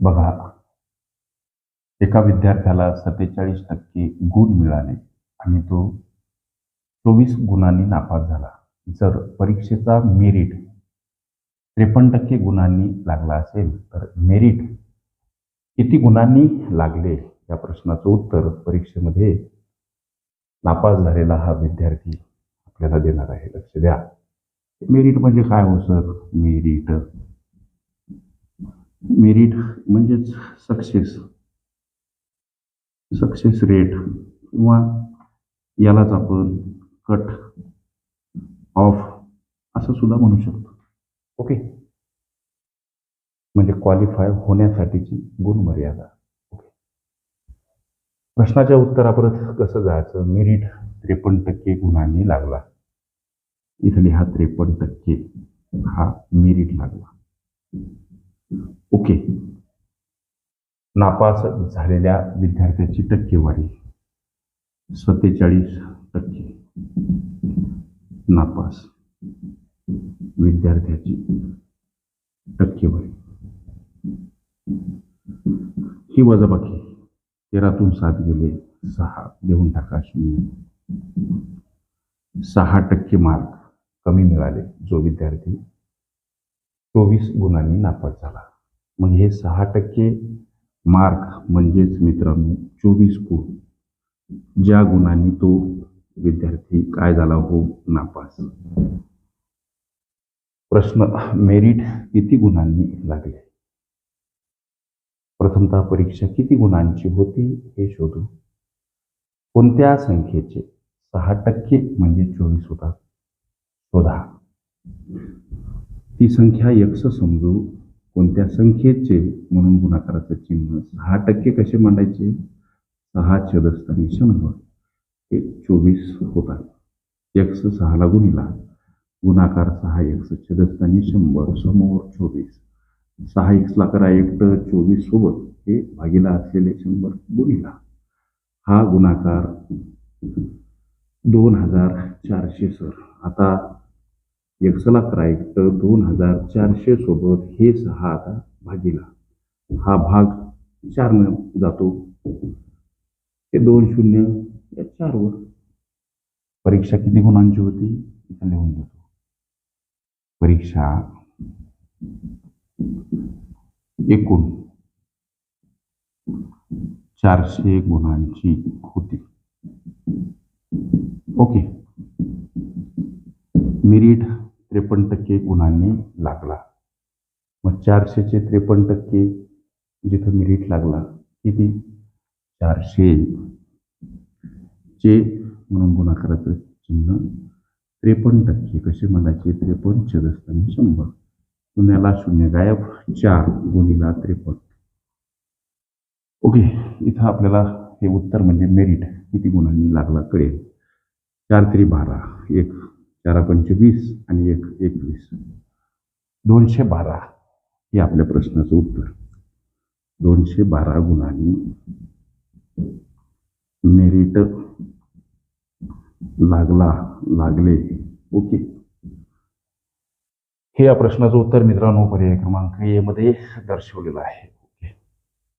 बघा एका विद्यार्थ्याला सत्तेचाळीस टक्के गुण मिळाले आणि तो चोवीस गुणांनी नापास झाला. जर परीक्षेचा मेरिट त्रेपन्न टक्के गुणांनी लागला असेल तर मेरिट किती गुणांनी लागले या प्रश्नाचं उत्तर परीक्षेमध्ये नापास झालेला हा विद्यार्थी आपल्याला देणार आहे. लक्ष द्या. मेरिट म्हणजे काय हो सर? मेरिट. मेरिट म्हणजेच सक्सेस सक्सेस रेट किंवा यालाच आपण कट ऑफ असं सुद्धा म्हणू शकतो. ओके म्हणजे क्वालिफाय होण्यासाठीची गुणमर्यादा ओके प्रश्नाच्या उत्तरापर्यंत कसं जायचं? मेरिट त्रेपन्न टक्के गुणांनी लागला. इथली हा त्रेपन्न टक्के हा मेरिट लागला. नापास झालेल्या विद्यार्थ्यांची टक्केवारी. सत्तेचाळीस टक्के. नापास विद्यार्थ्याची टक्केवारी. ही वजाबाकी तेरातून सात गेले सहा देऊन टाका शून्य. सहा टक्के मार्क कमी मिळाले जो विद्यार्थी चोवीस गुणांनी नापास झाला. मग हे सहा टक्के मार्क म्हणजेच मित्रांनो चोवीस गुण. ज्या गुणांनी तो विद्यार्थी काय झाला हो नापास. प्रश्न मेरिट किती गुणांनी लागले? प्रथमतः परीक्षा किती गुणांची होती हे शोधू. कोणत्या संख्येचे? सहा टक्के म्हणजे चोवीस होतात. शोधा. ती संख्या यक्ष समजू. कोणत्या संख्येचे म्हणून गुणाकाराचं चिन्ह? सहा टक्के कसे मांडायचे? सहा छदस्थानी शंभर. हे चोवीस होतात एक्स सहाला गुणिला. गुणाकार सहा एक्स छदस्थानी शंभर समोर चोवीस. सहा एक्सला करा एकटं चोवीस सोबत हे भागीला असलेले शंभर गुणिला. हा गुणाकार दोन हजार चारशे सर. आता एक्सला करा दोन हजार चारशे सोबत हे सहा आता भागीला. हा भाग चारनं जातो. हे दोन शून्य या चारवर. परीक्षा किती गुणांची होती? इथं लिहून देतो. परीक्षा एकूण चारशे गुणांची होती. ओके. मेरिट त्रेपन्न टक्के गुणांनी लागला. मग चारशेचे त्रेपन्न टक्के जिथं मिरिट लागला किती? चारशे. चे म्हणून गुणाकाराचं चिन्ह त्रेपन्न टक्के. कसे म्हणायचे? त्रेपन्न छदस्थानी शंभर. शून्याला शून्य गायब चार गुणीला त्रेपन्न. ओके इथं आपल्याला हे उत्तर म्हणजे मेरिट किती गुणांनी लागला कळेल. चार तरी बारा एक चारा पंचवीस आणि एक एकवीस. दोनशे बारा हे आपल्या प्रश्नाचं उत्तर. दोनशे बारा गुणांनी मेरिट लागला लागले. ओके. हे या प्रश्नाचं उत्तर मित्रांनो पर्याय क्रमांक ए मध्ये दर्शवलेलं आहे.